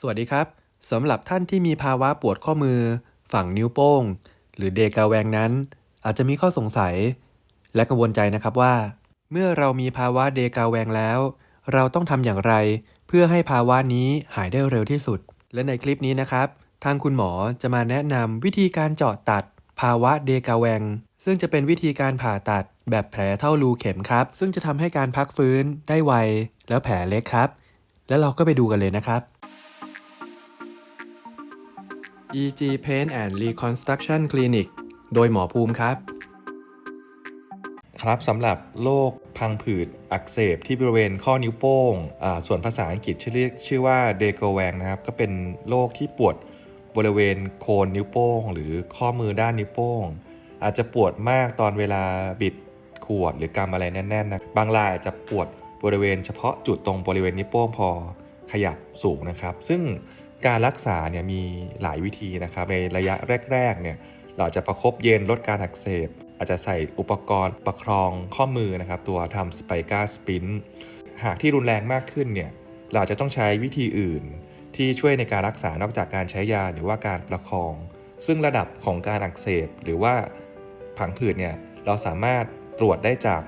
สวัสดีครับสำหรับท่านที่มีภาวะปวดข้อมือ ฝั่งนิ้วโป้ง หรือเดกาแวงนั้น อาจจะมีข้อสงสัย และกังวลใจนะครับว่า เมื่อเรามีภาวะเดกาแวงแล้ว เราต้องทำอย่างไร เพื่อให้ภาวะนี้หายได้เร็วที่สุด และในคลิปนี้นะครับ ทางคุณหมอจะมาแนะนำวิธีการเจาะตัด ภาวะเดกาแวง ซึ่งจะเป็นวิธีการผ่าตัด แบบแผลเท่ารูเข็มครับ ซึ่งจะทำให้การพักฟื้นได้ไว แล้วแผลเล็กครับ แล้วเราก็ไปดูกันเลยนะครับ EG Pain and Reconstruction Clinic โดยหมอภูมิครับ ครับสำหรับโรคพังผืดอักเสบที่บริเวณข้อนิ้วโป้งอ่าส่วนภาษาอังกฤษชื่อเรียกชื่อว่าเดโกแวงนะครับ ก็เป็นโรคที่ปวดบริเวณโคนนิ้วโป้ง หรือข้อมือด้านนิ้วโป้ง อาจจะปวดมากตอนเวลาบิดขวดหรือกำอะไรแน่นๆนะบางรายอาจจะปวดบริเวณเฉพาะจุดตรงบริเวณนิ้วโป้งพอขยับสูงนะครับ ซึ่ง การรักษาเนี่ยมีหลายวิธีนะครับในระยะแรกๆเนี่ยเราจะประคบเย็นลดการอักเสบ อาจจะใส่อุปกรณ์ประคองข้อมือนะครับ ตัวทำสไปกาสปินหากที่รุนแรงมากขึ้นเนี่ยเราจะต้องใช้วิธีอื่น ที่ช่วยในการรักษานอกจากการใช้ยาหรือว่าการประคอง ซึ่งระดับของการอักเสบหรือว่าผังผืดเนี่ยเราสามารถตรวจได้จาก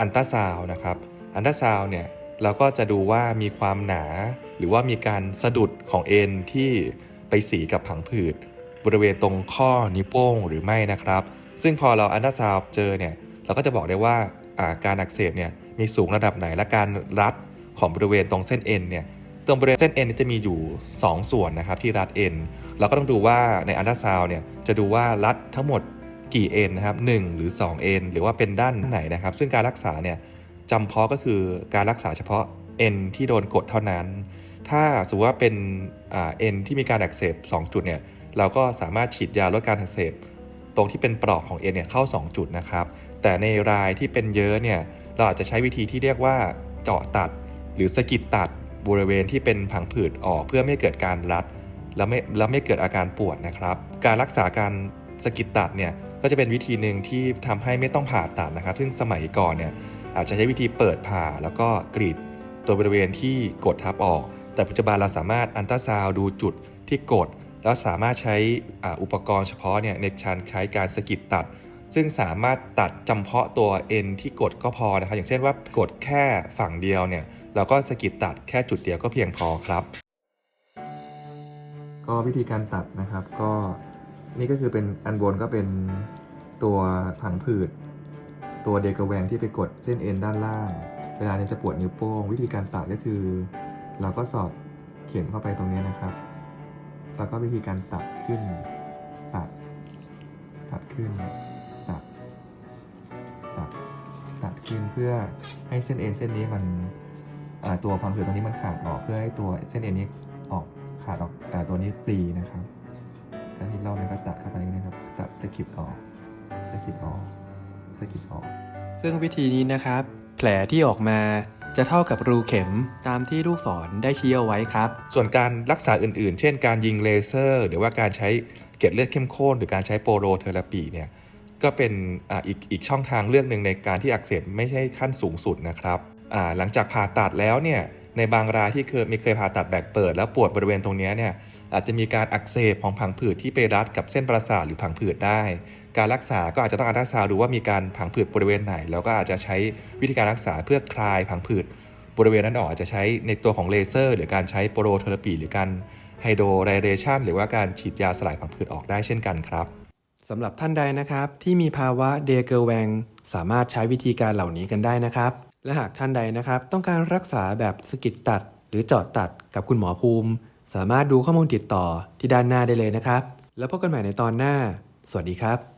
อันตราซาวนะครับ อันตราซาวเนี่ย เราก็จะดูว่ามีความหนา หรือว่ามีการสะดุดของเอ็นที่ไปสีกับผังผืดบริเวณตรงข้อนิ้วโป้งหรือไม่นะครับ ซึ่งพอเราอันตราซาวเจอเนี่ยเราก็จะบอกได้ว่าาการอักเสบเนี่ยมีสูงระดับไหนและการรัดของบริเวณตรงเส้นเอ็นเนี่ยตรงบริเวณเส้นเอ็นจะมีอยู่ 2 ส่วนนะครับที่รัดเอ็นเราก็ต้องดูว่าในอันตราซาวเนี่ยจะดูว่ารัดทั้งหมดกี่เอ็นนะครับ1หรือ2เอ็นหรือว่าเป็นด้านไหนนะครับ ซึ่งการรักษาเนี่ย จำเพาะก็คือการรักษาเฉพาะเอ็นที่โดนกดเท่านั้น ถ้าสมมติว่าเป็นเอ็นที่มีการอักเสบ2จุดเนี่ยเราก็สามารถฉีดยาลดการอักเสบตรงที่เป็นปลอกของเอ็นเนี่ยเข้า 2 จุดนะครับ แต่ในรายที่เป็นเยอะเนี่ยเราอาจจะใช้วิธีที่เรียกว่าเจาะตัด หรือสกิดตัดบริเวณที่เป็นผังผืดออกเพื่อไม่เกิดการรัด แล้วไม่แล้วไม่เกิดอาการปวดนะครับ การรักษาการสกิดตัดเนี่ยก็จะเป็นวิธีหนึ่งที่ทำให้ไม่ต้องผ่าตัดนะครับ ซึ่งสมัยก่อนเนี่ย อาจจะใช้วิธีเปิดผ่าแล้วก็กรีดตัวบริเวณที่กดทับออก แต่ปัจจุบันเราสามารถอันตราซาวดูจุดที่กด แล้วสามารถใช้อุปกรณ์เฉพาะเนี่ยในการใช้ายการสกิดตัด ซึ่งสามารถตัดจำเพาะตัวเอ็นที่กดก็พอนะครับอย่างเช่นว่ากดแค่ฝั่งเดียวเนี่ยเราก็สกิดตัดแค่จุดเดียวก็เพียงพอครับ ก็วิธีการตัดนะครับก็นี่ก็คือเป็นอันบนก็เป็นตัวผังผืด ตัวเดกแวงที่ไปกดเส้นเอ็นด้านล่าง เวลาเนี่ยจะปวดนิ้วโป้ง วิธีการตัดก็คือ เราก็สอดเข็มเข้าไปตรงนี้นะครับ แล้วก็วิธีการตัดขึ้น ตัด ตัดขึ้น ตัด ตัด ตัดขึ้นเพื่อให้เส้นเอ็นเส้นนี้มันตัวพังผืดตรงนี้มันขาดออกเพื่อให้ตัวเส้นเอ็นนี้ออกขาดออกอตัวนี้ฟรีนะครับแล้วอีกรอบหนึงก็ตัดเข้าไปนะครับ ตัดสะกิดออกสะกิดออก สะกิดออก ซึ่งวิธีนี้นะครับ แผลที่ออกมาจะเท่ากับรูเข็มตามที่ลูกศรได้ชี้เอาไว้ครับ ส่วนการรักษาอื่นๆ เช่นการยิงเลเซอร์ หรือว่าการใช้เกล็ดเลือดเข้มข้นหรือการใช้โปโรเทอราปีเนี่ยก็เป็นอาอีกอีกช่องทางเลือกหนึ่งในการที่อักเสบไม่ใช่ขั้นสูงสุดนะครับอ่าหลังจากผ่าตัดแล้วเนี่ยในบางรายที่เคยมีเคยผ่าตัดแบกเปิด แล้วปวดบริเวณตรงเนี้ยเนี่ยอาจจะมีการอักเสบของผังผืดที่ไปรัดกับเส้นประสาทหรือผังผืดได้ การรักษาก็อาจจะต้องอัลตราซาวดูว่ามีการผังผืดบริเวณไหน แล้วก็อาจจะใช้วิธีการรักษาเพื่อคลายผังผืดบริเวณนั้นออกอาจจะใช้ในตัวของเลเซอร์ หรือการใช้โปรเทอราปีหรือการไฮโดรไดเรชันหรือว่าการฉีดยาสลายผังผืดออกได้เช่นกันครับสำหรับท่านใดนะครับ ที่มีภาวะเดเกอร์แวงสามารถใช้วิธีการเหล่านี้กันได้นะครับ และหากท่านใดนะครับ ต้องการรักษาแบบสกิดตัด หรือเจาะตัดกับคุณหมอภูมิ สามารถดูข้อมูลติดต่อที่ด้านหน้าได้เลยนะครับ แล้วพบกันใหม่ในตอนหน้า สวัสดีครับ